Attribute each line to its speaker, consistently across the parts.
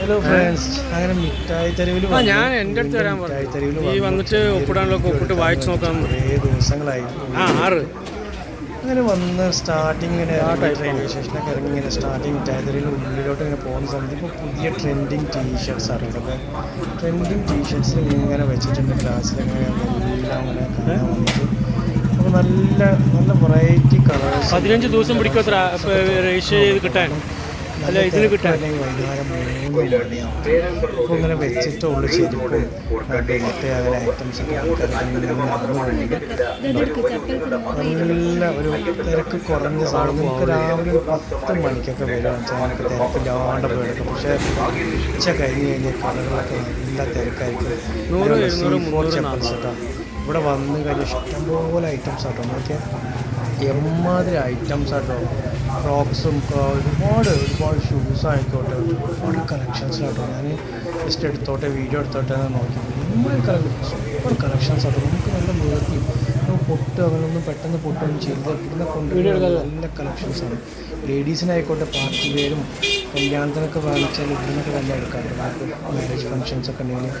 Speaker 1: Hello friends അങ്ങനെ മിഠായി തെരുവിൽ
Speaker 2: ആ, ഞാൻ എന്റെ അടുത്ത് വരാൻ പറഞ്ഞു. ഈ വന്നിട്ട് ഒപ്പിടാനുള്ള ഒപ്പിട്ട് വായിച്ചു നോക്കാൻ
Speaker 1: കുറേ ദിവസങ്ങളായി?
Speaker 2: ആ ആറ്.
Speaker 1: അങ്ങനെ വന്ന് സ്റ്റാർട്ടിങ് ഇങ്ങനെ റെയിൽവേ സ്റ്റേഷനൊക്കെ ഇറങ്ങി ഇങ്ങനെ സ്റ്റാർട്ടിങ് മിഠായി തെരുവിൽ ഉള്ളിലോട്ട് ഇങ്ങനെ പോകുന്ന സമയത്ത് ഇപ്പോൾ പുതിയ ട്രെൻഡിങ് ടീഷർട്സ് അറിയുന്നത് ട്രെൻഡിങ് ടീഷർട്സ് ഇങ്ങനെ വെച്ചിട്ടുണ്ട് ക്ലാസ്സിൽ ഇങ്ങനെ എല്ലാം അങ്ങനെ കാണാൻ വന്നിട്ട് അപ്പോൾ നല്ല നല്ല വെറൈറ്റി കളേഴ്സ്
Speaker 2: പതിനഞ്ച് ദിവസം പിടിക്കും അത്ര രജിസ്റ്റർ ചെയ്ത് കിട്ടാൻ. അല്ല ഇതിന് കിട്ടാൻ.
Speaker 1: വൈകുന്നേരം മൂന്ന് മണിയാവും അപ്പോൾ ഇങ്ങനെ വെച്ചിട്ടുള്ളൂ ചെരുപ്പും ബെൽറ്റ് അങ്ങനെ ഐറ്റംസ് നല്ല ഒരു തിരക്ക് കുറഞ്ഞ സാധനം. നമുക്ക് രാവിലെ ഒരു പത്ത് മണിക്കൊക്കെ വരികയാണ് വെച്ചാൽ നമുക്ക് തിരക്കില്ലാണ്ട് പോയെടുക്കും പക്ഷേ ഉച്ച കഴിഞ്ഞ് കഴിഞ്ഞാൽ കടകളൊക്കെ നല്ല തിരക്കായിരിക്കും.
Speaker 2: നൂറ്, ഇരുന്നൂറ്,
Speaker 1: C4 കേട്ടോ. ഇവിടെ വന്നു കഴിഞ്ഞാൽ ഇഷ്ടംപോലെ ഐറ്റംസ് ആട്ടോ. നോക്കിയാൽ എമ്മാതിരി ഐറ്റംസ് ആട്ടോ. ഫ്രോക്സും ഒരുപാട് ഒരുപാട് ഷൂസ് ആയിക്കോട്ടെ ഒരുപാട് കളക്ഷൻസ് ആട്ടോ ഞാൻ ജസ്റ്റ് എടുത്തോട്ടെ വീഡിയോ എടുത്തോട്ടെ എന്ന് നോക്കി. ഒരുപാട് കളക്ഷൻ സൂപ്പർ കളക്ഷൻസ് ആട്ടോ നമുക്ക് നല്ല നിർത്തി പൊട്ട് അങ്ങനെയൊന്നും പെട്ടെന്ന് പൊട്ടൊന്നും ചെയ്ത് ഇവിടുന്ന് കൊണ്ട് നല്ല കളക്ഷൻസാണ് ആണ്. ലേഡീസിനായിക്കോട്ടെ പാർട്ടി വെയറും കല്യാണത്തിനൊക്കെ വാങ്ങിച്ചാൽ ഇവിടുന്നൊക്കെ നല്ല എടുക്കാറുണ്ട്. നമുക്ക് മാരേജ് ഫങ്ഷൻസ് ഒക്കെ ഉണ്ടെങ്കിൽ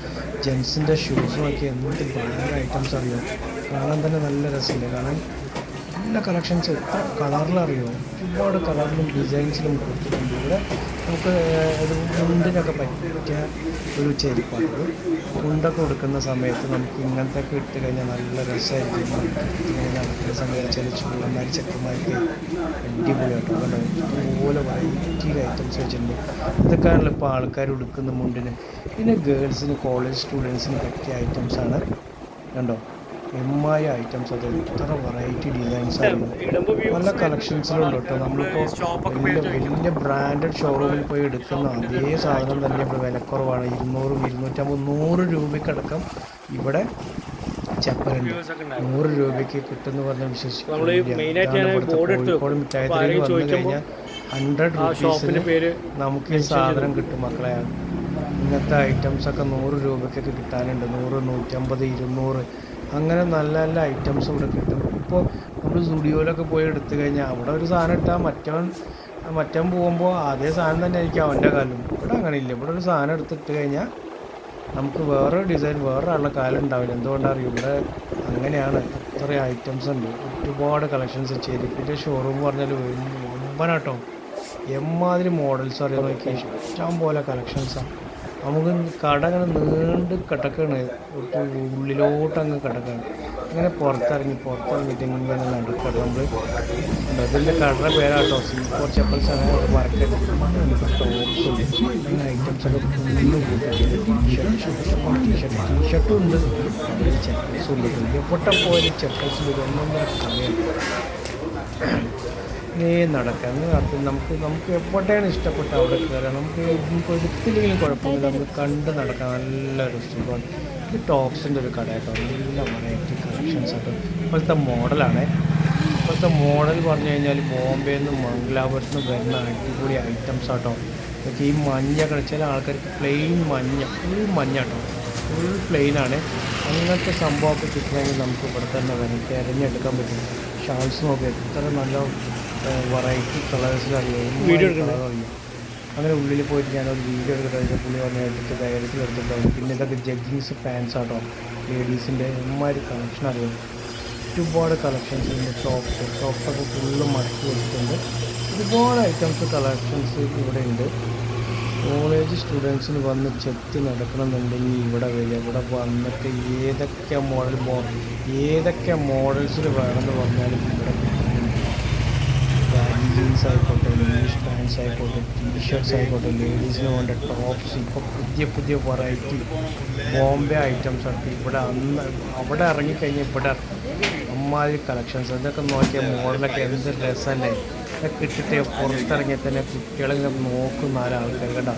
Speaker 1: ജെൻസിന്റെ ഷൂസും ഒക്കെ എന്ത് ഭയങ്കര ഐറ്റംസ് അറിയാം? കാണാൻ തന്നെ നല്ല രസമുണ്ട് കാണാൻ നല്ല കളക്ഷൻസ് എത്ര കളറിലറിയോ? ഒരുപാട് കളറിലും ഡിസൈൻസിലും കൊടുത്തിട്ടുണ്ട്. ഇവിടെ നമുക്ക് ഒരു മുണ്ടിനൊക്കെ പറ്റിയ ഒരു ചെരുപ്പാണ് മുണ്ടൊക്കെ കൊടുക്കുന്ന സമയത്ത് നമുക്ക് ഇങ്ങനത്തെ ഒക്കെ ഇട്ട് കഴിഞ്ഞാൽ നല്ല രസമായിരിക്കും. നടക്കുന്ന സമയത്ത് ചില ചുള്ളന്മാർ ചെക്കന്മാർക്ക് അടിപൊളിയായിട്ട് ഇതുപോലെ വെറൈറ്റി ഐറ്റംസ് വെച്ചിട്ടുണ്ട്. ഇതൊക്കെയാണല്ലോ ഇപ്പോൾ ആൾക്കാർ ഉടുക്കുന്ന മുണ്ടിന്. പിന്നെ ഗേൾസിന് കോളേജ് സ്റ്റുഡൻസിന് പറ്റിയ ഐറ്റംസാണ് കണ്ടോ? എമ്മായ ഐറ്റംസ് അത് എത്ര വെറൈറ്റി ഡിസൈൻസ് ആണ്. പല കളക്ഷൻസിലുണ്ട് കേട്ടോ. നമ്മളിപ്പോൾ വലിയ വലിയ ബ്രാൻഡഡ് ഷോറൂമിൽ പോയി എടുക്കുന്ന അതേ സാധനം തന്നെ ഇവിടെ വിലക്കുറവാണ്. ഇരുന്നൂറും ഇരുന്നൂറ്റമ്പത് നൂറ് രൂപയ്ക്കടക്കം ഇവിടെ ചപ്പലുണ്ട്. നൂറ് രൂപയ്ക്ക് കിട്ടുമെന്ന് പറഞ്ഞ
Speaker 2: വിശ്വസിക്കും
Speaker 1: കോഴിക്കോട് മിഠായി വന്നു കഴിഞ്ഞാൽ ഹൺഡ്രഡ് റുപ്പീസിന് നമുക്ക് ഈ സാധനം കിട്ടും മക്കളെ. ഇങ്ങനത്തെ ഐറ്റംസൊക്കെ നൂറ് രൂപയ്ക്കൊക്കെ കിട്ടാനുണ്ട്. നൂറ് നൂറ്റമ്പത് ഇരുന്നൂറ്. അങ്ങനെ നല്ല നല്ല ഐറ്റംസ് ഇവിടെ കിട്ടും. ഇപ്പോൾ നമ്മൾ സ്റ്റുഡിയോയിലൊക്കെ പോയി എടുത്തു കഴിഞ്ഞാൽ അവിടെ ഒരു സാധനം ഇട്ടാൽ മറ്റവൻ മറ്റവൻ പോകുമ്പോൾ അതേ സാധനം തന്നെ ആയിരിക്കും അവന്റെ കാലം ഇവിടെ അങ്ങനെ ഇല്ല. ഇവിടെ ഒരു സാധനം എടുത്തിട്ട് കഴിഞ്ഞാൽ നമുക്ക് വേറെ ഡിസൈൻ വേറെ ആളുടെ കാലം ഉണ്ടാവില്ല എന്തുകൊണ്ടാണ് ഇവിടെ അങ്ങനെയാണ്. അത്ര ഐറ്റംസ് ഉണ്ട്. ഒരുപാട് കളക്ഷൻസ് ചെരുപ്പിന്റെ ഷോറൂം പറഞ്ഞാൽ ഒമ്പനാട്ടോ എമ്മാതിരി മോഡൽസ് അറിയാൻ നോക്കി ഇഷ്ടം പോലെ കളക്ഷൻസാണ് നമുക്ക് കട അങ്ങനെ നീണ്ട് കിടക്കാണ്. ഉള്ളിലോട്ട് അങ്ങ് കിടക്കാണ്. അങ്ങനെ പുറത്തിറങ്ങി പുറത്തിറങ്ങിയിട്ട് ഇങ്ങനെ നടുക്കട നമ്മൾ ഇതിന്റെ കടയുടെ പേരാട്ടോ. കുറച്ച് ഫോർ ചപ്പൽസ് അങ്ങനെ മാർക്കറ്റ് ടോപ്സും അങ്ങനെ ഐറ്റംസ് ഒക്കെ ഫുള്ള് ടീഷർട്ട് ഉണ്ട്. ചെപ്പൽസും ഉണ്ട്. എവിടെ പോയാലും ചെപ്പൽസ് ഒന്നൊന്നര കഥയാണ് ഇങ്ങനെ നടക്കാം. നടത്തി നമുക്ക് നമുക്ക് എപ്പോഴാണ് ഇഷ്ടപ്പെട്ട അവിടെ കയറാം നമുക്ക് എടുത്തില്ലെങ്കിലും കുഴപ്പമില്ല. നമുക്ക് കണ്ട് നടക്കാൻ നല്ലൊരു സുഖമാണ്. ഇത് ടോപ്സിന്റെ ഒരു കടയൊക്കെ നല്ല വെറൈറ്റി കളക്ഷൻസ് ഒക്കെ ഇപ്പോഴത്തെ മോഡലാണ്. ഇപ്പോഴത്തെ മോഡൽ പറഞ്ഞു കഴിഞ്ഞാൽ ബോംബെയിൽ നിന്ന് മംഗലാപുരത്ത് നിന്ന് വരുന്ന അടിപൊളി ഐറ്റംസ് ആട്ടോ. പക്ഷേ ഈ മഞ്ഞ ചില ആൾക്കാർക്ക് പ്ലെയിൻ മഞ്ഞ ഫുൾ മഞ്ഞ കേട്ടോ ഫുൾ പ്ലെയിനാണ് അങ്ങനത്തെ സംഭവമൊക്കെ കിട്ടണമെങ്കിൽ നമുക്ക് ഇവിടെ തന്നെ വരും. തിരഞ്ഞെടുക്കാൻ പറ്റും. ഷാൾസ് നോക്കി എത്ര നല്ല വെറൈറ്റി കളേഴ്സിൽ അറിയാം
Speaker 2: എടുക്കണേ?
Speaker 1: അറിയാം അങ്ങനെ ഉള്ളിൽ പോയിട്ട് ഞാനൊരു വീഡിയോ എടുത്തിട്ട് പുള്ളി വന്ന് എടുത്ത് ധൈര്യത്തിൽ എടുത്തിട്ടുണ്ടാവും പിന്നെ ഇതൊക്കെ ജഗ്ഗിങ്സ് ഫാൻസ് ആട്ടോ. ലേഡീസിന്റെ എമ്മാതിരി കളക്ഷൻ അറിയാം? ഒരുപാട് കളക്ഷൻസ് ഉണ്ട്. ടോപ്സ് ടോപ്സൊക്കെ ഫുള്ള് മടക്കി വെച്ചിട്ടുണ്ട്. ഒരുപാട് ഐറ്റംസ് കളക്ഷൻസ് ഇവിടെ ഉണ്ട്. കോളേജ് സ്റ്റുഡൻസിന് വന്ന് ചെത്തി നടക്കണമെന്നുണ്ടെങ്കിൽ ഇവിടെ വരിക. ഇവിടെ വന്നിട്ട് ഏതൊക്കെ മോഡൽ ഏതൊക്കെ മോഡൽസിൽ വേണമെന്ന് പറഞ്ഞാലും ഇവിടെ ജീൻസ് ആയിക്കോട്ടെ ഇംഗ്ലീഷ് പാൻസ് ആയിക്കോട്ടെ ടീഷർട്സ് ആയിക്കോട്ടെ ലേഡീസിന് വേണ്ട ടോപ്സ് ഇപ്പോൾ പുതിയ പുതിയ വെറൈറ്റി ബോംബെ ഐറ്റംസ് ഒക്കെ ഇവിടെ അന്ന് അവിടെ ഇറങ്ങിക്കഴിഞ്ഞാൽ ഇവിടെ അമ്മാതിരി കളക്ഷൻസ് ഇതൊക്കെ നോക്കിയ മോഡലൊക്കെ എന്ത് രസമല്ലേ ഇതൊക്കെ ഇട്ടിട്ട് പുറത്തിറങ്ങിയാൽ തന്നെ കുട്ടികളിങ്ങനെ നോക്കുന്ന ആരാൾക്കാർ കേട്ടോ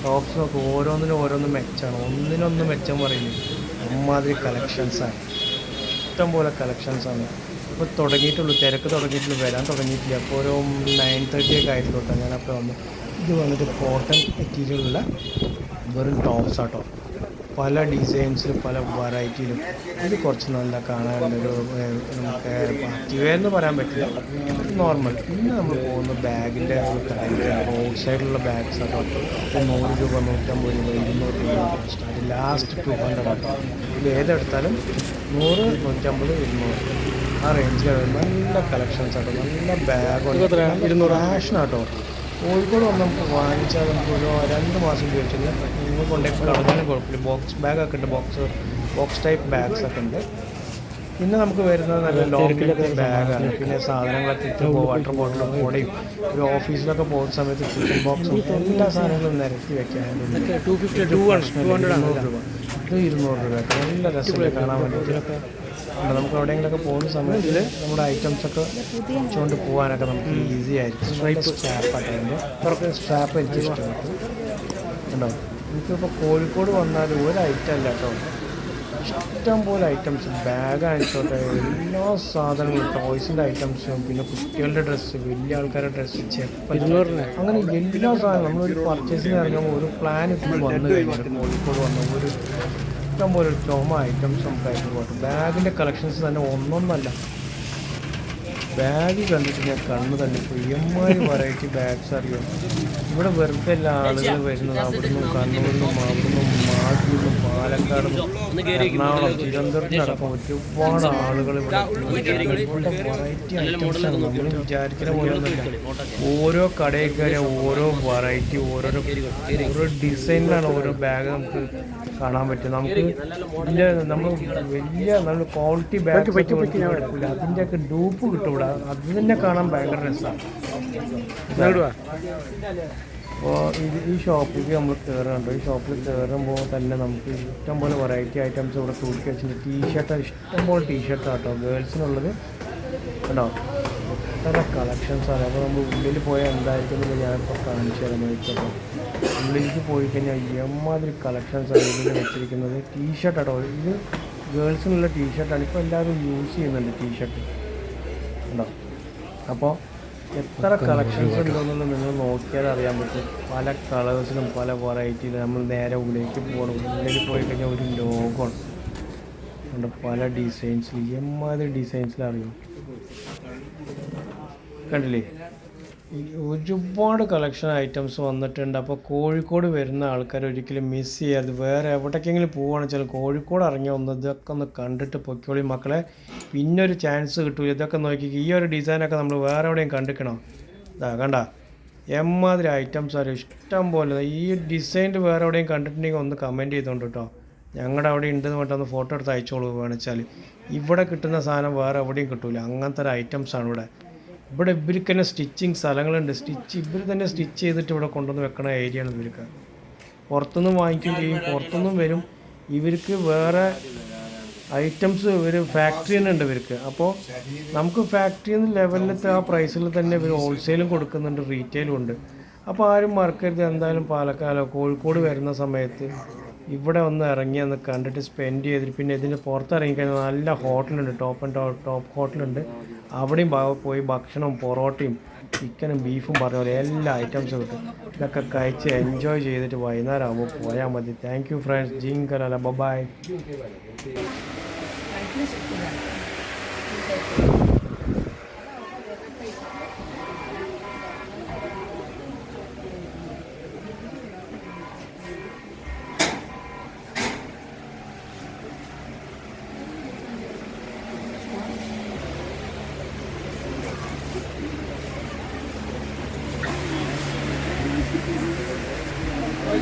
Speaker 1: ടോപ്സ് നോക്കി ഓരോന്നിനും ഓരോന്നും മെച്ചാണ് ഒന്നിനൊന്നും മെച്ചം പറയുന്നു അമ്മാതിരി കളക്ഷൻസാണ് ഇഷ്ടംപോലെ കളക്ഷൻസാണ് ഇപ്പോൾ തുടങ്ങിയിട്ടുള്ളൂ തിരക്ക് തുടങ്ങിയിട്ടുള്ളൂ വരാൻ തുടങ്ങിയിട്ടില്ല. അപ്പോൾ ഒരു നയൻ തേർട്ടി ഒക്കെ ആയിട്ടുള്ളൂ കേട്ടോ ഞാനപ്പോൾ വന്നു ഇത് വന്നിട്ട് കോട്ടൺ മെറ്റീരിയലുള്ള വെറും ടോപ്സ് ആട്ടോ. പല ഡിസൈൻസിലും പല വെറൈറ്റിയിലും ഇത് കുറച്ച് നല്ല കാണാനുള്ളൊരു നമുക്ക് എന്ന് പറയാൻ പറ്റില്ല. നോർമൽ പിന്നെ നമ്മൾ പോകുന്ന ബാഗിന്റെ റോഡ് സൈഡിലുള്ള ബാഗ്സ് ആട്ടോ. നൂറ് രൂപ നൂറ്റമ്പത് രൂപ ഇരുന്നൂറ് രൂപ സ്റ്റാർട്ട് ലാസ്റ്റ് ടു ഹൺഡ്രഡ് ആട്ടോ ഇത് ഏതെടുത്താലും നൂറ് നൂറ്റമ്പത് ഇരുന്നൂറ്. ആ റേഞ്ചിൽ നല്ല കളക്ഷൻസ് ആട്ടോ. നല്ല ബാഗ് ഇരുന്നൂറ്. ഫാഷനാട്ടോ കോഴിക്കോട് വന്ന് നമുക്ക് വാങ്ങിച്ചാൽ നമുക്ക് ഒരു രണ്ട് മാസം ഉപയോഗിച്ചില്ല നിങ്ങൾ കൊണ്ടുപോയി കളഞ്ഞാലും കുഴപ്പമില്ല. ബോക്സ് ബാഗൊക്കെ ഉണ്ട്. ബോക്സ് ബോക്സ് ടൈപ്പ് ബാഗ്സ് ഒക്കെ ഉണ്ട്. പിന്നെ നമുക്ക് വരുന്നത് നല്ല ലോങ് ബാഗാണ് പിന്നെ സാധനങ്ങളൊക്കെ ഇട്ട് വാട്ടർ ബോട്ടിലും കൂടെയും ഒരു ഓഫീസിലൊക്കെ പോകുന്ന സമയത്ത് ചിക്കൻ ബോക്സും എല്ലാ സാധനങ്ങളും നിരത്തി വെക്കാൻ
Speaker 2: ടു ഫിഫ്റ്റി ടു ആണ് ഹൺഡ്രഡ് ആണ്.
Speaker 1: ഇരുന്നൂറ് രൂപ. ഇത് ഇരുന്നൂറ് രൂപ. നല്ല രസമുള്ള കാണാൻ വേണ്ടിയിട്ട്. നമുക്ക് എവിടെയെങ്കിലുമൊക്കെ പോകുന്ന സമയത്തിൽ നമ്മുടെ ഐറ്റംസ് ഒക്കെ വെച്ചുകൊണ്ട് പോകാനൊക്കെ നമുക്ക് ഈസി ആയിരിക്കും. സ്ട്രൈപ്പ് സ്ട്രാപ്പ് ആയിട്ട് അതിന്റെ. സ്ട്രാപ്പ് എനിക്ക് ഇഷ്ടപ്പെട്ടു. ഉണ്ടോ എനിക്കിപ്പോൾ കോഴിക്കോട് വന്നാൽ ഒരു ഐറ്റം അല്ല കേട്ടോ. ഇഷ്ടം പോലെ ഐറ്റംസ് ബാഗ് ആയിക്കോട്ടെ എല്ലാ സാധനങ്ങളും ടോയ്സിന്റെ ഐറ്റംസും പിന്നെ കുട്ടികളുടെ ഡ്രസ്സ് വലിയ ആൾക്കാരുടെ ഡ്രസ്സ് ചെപ്പൽ അങ്ങനെ എല്ലാ സാധനവും നമ്മളൊരു പർച്ചേസിന് ഇറങ്ങുമ്പോൾ ഒരു പ്ലാൻ ഇപ്പോൾ വന്നു കഴിഞ്ഞാൽ കോഴിക്കോട് വന്ന ഒരു ഇഷ്ടം പോലെ ചുമ ഐറ്റംസ് പോട്ടെ ബാഗിന്റെ കളക്ഷൻസ് തന്നെ ഒന്നൊന്നല്ല. ബാഗ് കണ്ടിട്ട് ഞാൻ കണ്ണ് തള്ളിപ്പോയി എമ്മാതിരി വെറൈറ്റി ബാഗ്സ് അറിയാം. ഇവിടെ വെറുതെ എല്ലാ ആളുകൾ വരുന്നത് അവിടുന്ന് കണ്ണൂരിനും അവിടുന്ന് മാറ്റിന്നും പാലക്കാട് എറണാകുളം തിരുവനന്തപുരത്ത് നടക്കും ഒരുപാട് ആളുകൾ ഇവിടെ ഇവിടെ വെറൈറ്റി ഐറ്റംസ് ആണ്. നമ്മൾ വിചാരിക്കുന്ന പോലെ ഒന്നുമില്ല ഓരോ കടയിൽ കയറിയ ഓരോ വെറൈറ്റി ഓരോരോ ഓരോ ഡിസൈനിലാണ് ഓരോ ബാഗ് നമുക്ക് കാണാൻ പറ്റും നമുക്ക് ഇതിന്റെ നമ്മൾ വലിയ നല്ല ക്വാളിറ്റി ബാഗ് പറ്റി അതിന്റെയൊക്കെ ഡൂപ്പ് കിട്ടും ഇവിടെ അത് തന്നെ കാണാൻ ഭയങ്കര രസമാണ് അപ്പോൾ ഇത് ഈ ഷോപ്പിലേക്ക് നമ്മൾ കയറുന്നുണ്ട് ഈ ഷോപ്പിൽ കയറുമ്പോൾ തന്നെ നമുക്ക് ഇഷ്ടംപോലെ വെറൈറ്റി ഐറ്റംസ് ഇവിടെ തൂക്കി വെച്ചിട്ടുണ്ട്. ടീഷർട്ട് ഇഷ്ടംപോലെ ടീഷർട്ട് ആട്ടോ ഗേൾസിനുള്ളത് കേട്ടോ കളക്ഷൻസ് ആണ്. അപ്പോൾ നമ്മൾ ഉള്ളിൽ പോയാൽ എന്തായിരിക്കും എന്ന് ഞാനിപ്പോൾ കാണിച്ചു തരാം നോക്കിയപ്പോൾ ഉള്ളിലേക്ക് പോയി കഴിഞ്ഞാൽ എമ്മാതിരി കളക്ഷൻസ് ആണ് ഇതിൽ വെച്ചിരിക്കുന്നത്. ടീഷർട്ട് ആട്ടോ ഇത് ഗേൾസിനുള്ള ടീഷർട്ടാണ് ഇപ്പോൾ എല്ലാവരും യൂസ് ചെയ്യുന്നുണ്ട് ടീഷർട്ട് ഉണ്ടോ? അപ്പോൾ എത്ര കളക്ഷൻസ് ഉണ്ടെന്നൊന്നും നിങ്ങൾ നോക്കിയാൽ അറിയാൻ പറ്റും. പല കളേഴ്സിലും പല വെറൈറ്റിയിലും നമ്മൾ നേരെ ഉള്ളിലേക്ക് പോകണം. ഉള്ളിലേക്ക് പോയി കഴിഞ്ഞാൽ ഒരു ലോകമാണ്. ഉണ്ട് പല ഡിസൈൻസിൽ എമ്മാതിരി ഡിസൈൻസിലറിയും കണ്ടില്ലേ? ഒരുപാട് കളക്ഷൻ ഐറ്റംസ് വന്നിട്ടുണ്ട്. അപ്പോൾ കോഴിക്കോട് വരുന്ന ആൾക്കാർ ഒരിക്കലും മിസ് ചെയ്യരുത് വേറെ എവിടേക്കെങ്കിലും പോവുകയാണെന്ന് വെച്ചാൽ കോഴിക്കോട് ഇറങ്ങി ഒന്ന് ഇതൊക്കെ ഒന്ന് കണ്ടിട്ട് പൊയ്ക്കോളി മക്കളെ. പിന്നെ ഒരു ചാൻസ് കിട്ടൂല. ഇതൊക്കെ നോക്കി ഈ ഒരു ഡിസൈനൊക്കെ നമ്മൾ വേറെ എവിടെയും കണ്ടിക്കണോ? ഇതാ കണ്ട. എമ്മാതിരി ഐറ്റംസ് ആരും ഇഷ്ടം പോലെ ഈ ഡിസൈൻ വേറെ എവിടെയും കണ്ടിട്ടുണ്ടെങ്കിൽ ഒന്ന് കമന്റ് ചെയ്തോണ്ട് കേട്ടോ ഞങ്ങളുടെ അവിടെ ഉണ്ടെന്ന് പറഞ്ഞിട്ട് ഒന്ന് ഫോട്ടോ എടുത്ത് അയച്ചോളൂ വേണമെന്ന് വെച്ചാൽ ഇവിടെ കിട്ടുന്ന സാധനം വേറെ എവിടെയും കിട്ടൂല. അങ്ങനത്തെ ഒരു ഐറ്റംസ് ആണ് ഇവിടെ. ഇവിടെ ഇവർക്ക് തന്നെ സ്റ്റിച്ചിങ് സ്ഥലങ്ങളുണ്ട്. സ്റ്റിച്ച് ഇവർ തന്നെ സ്റ്റിച്ച് ചെയ്തിട്ട് ഇവിടെ കൊണ്ടുവന്ന് വെക്കണ ഏരിയയാണ് ഇവർക്ക്. പുറത്തുനിന്ന് വാങ്ങിക്കുകയും ചെയ്യും. പുറത്തുനിന്നും വരും. ഇവർക്ക് വേറെ ഐറ്റംസ് ഒരു ഫാക്ടറി തന്നെ ഉണ്ട് ഇവർക്ക്. അപ്പോൾ നമുക്ക് ഫാക്ടറി എന്ന ലെവലിലത്തെ ആ പ്രൈസിൽ തന്നെ ഇവർ ഹോൾസെയിലും കൊടുക്കുന്നുണ്ട്. റീറ്റെയിലും ഉണ്ട്. അപ്പോൾ ആരും മറക്കരുത്. എന്തായാലും പാലക്കാലോ കോഴിക്കോട് വരുന്ന സമയത്ത് ഇവിടെ ഒന്ന് ഇറങ്ങി ഒന്ന് കണ്ടിട്ട് സ്പെൻഡ് ചെയ്തിട്ട് പിന്നെ ഇതിന് പുറത്തിറങ്ങിക്കഴിഞ്ഞാൽ നല്ല ഹോട്ടലുണ്ട് ടോപ്പ് ആൻഡ് ടോപ്പ് ഹോട്ടലുണ്ട് അവിടെയും പോയി ഭക്ഷണവും പൊറോട്ടയും ചിക്കനും ബീഫും പറഞ്ഞ പോലെ എല്ലാ ഐറ്റംസും കിട്ടും. ഇതൊക്കെ കഴിച്ച് എൻജോയ് ചെയ്തിട്ട് വൈകുന്നേരം ആകുമ്പോൾ പോയാൽ മതി താങ്ക് യു ഫ്രണ്ട്സ് ജിങ്കല ബബായ്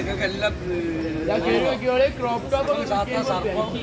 Speaker 3: നിങ്ങൾക്ക് എല്ലാം ക്രോപ്പ് ടോപ്പ്